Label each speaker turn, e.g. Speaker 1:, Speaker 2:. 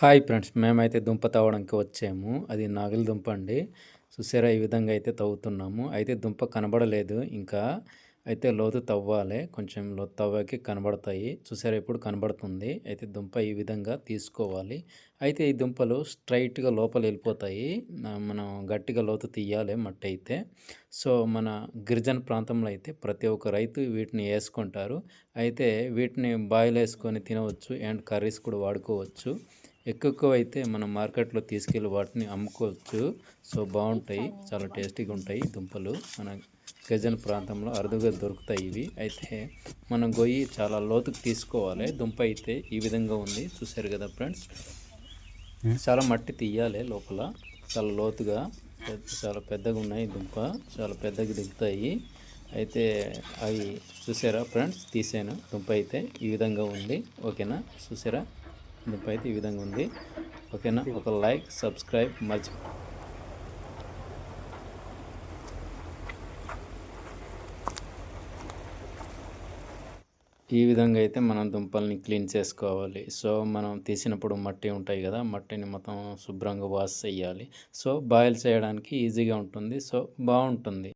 Speaker 1: Hi friends మేమైతే దుంప తవ్వడానికి వచ్చాము. అది నాగలి దుంప అండి. చూసారా ఈ విధంగా అయితే తవ్వుతున్నాము. అయితే దుంప కనబడలేదు ఇంకా. అయితే లోతు తవ్వాలి. కొంచెం లోతు తవ్వాకి కనబడతాయి. చూసారా ఇప్పుడు కనబడుతుంది. అయితే దుంప ఈ విధంగా తీసుకోవాలి. అయితే ఈ దుంపలు స్ట్రైట్గా లోపల వెళ్ళిపోతాయి. మనం గట్టిగా లోతు తీయాలి మట్టి అయితే. సో మన గిరిజన ప్రాంతంలో అయితే ప్రతి ఒక్క రైతు వీటిని వేసుకుంటారు. అయితే వీటిని బాయిల్ వేసుకొని తినవచ్చు. అండ్ కర్రీస్ కూడా వాడుకోవచ్చు. ఎక్కువ అయితే మనం మార్కెట్లో తీసుకెళ్ళి వాటిని అమ్ముకోవచ్చు. సో బాగుంటాయి. చాలా టేస్టీగా ఉంటాయి దుంపలు. మన గజన్ ప్రాంతంలో అరుదుగా దొరుకుతాయి ఇవి. అయితే మనం గొయ్యి చాలా లోతుకు తీసుకోవాలి. దుంప అయితే ఈ విధంగా ఉంది. చూసారు కదా ఫ్రెండ్స్? చాలా మట్టి తీయాలి లోపల. చాలా లోతుగా చాలా పెద్దగా ఉన్నాయి దుంప. చాలా పెద్దగా దిగుతాయి. అయితే అవి చూసారా ఫ్రెండ్స్? తీసాను. దుంప అయితే ఈ విధంగా ఉంది. ఓకేనా? చూసారా దుంప అయితే ఈ విధంగా ఉంది. ఓకేనా? ఒక లైక్ సబ్స్క్రైబ్ మర్చి ఈ విధంగా అయితే మనం దుంపల్ని క్లీన్ చేసుకోవాలి. సో మనం తీసినప్పుడు మట్టి ఉంటాయి కదా మట్టిని మొత్తం శుభ్రంగా వాష్ చేయాలి. సో బాయిల్ చేయడానికి ఈజీగా ఉంటుంది. సో బాగుంటుంది.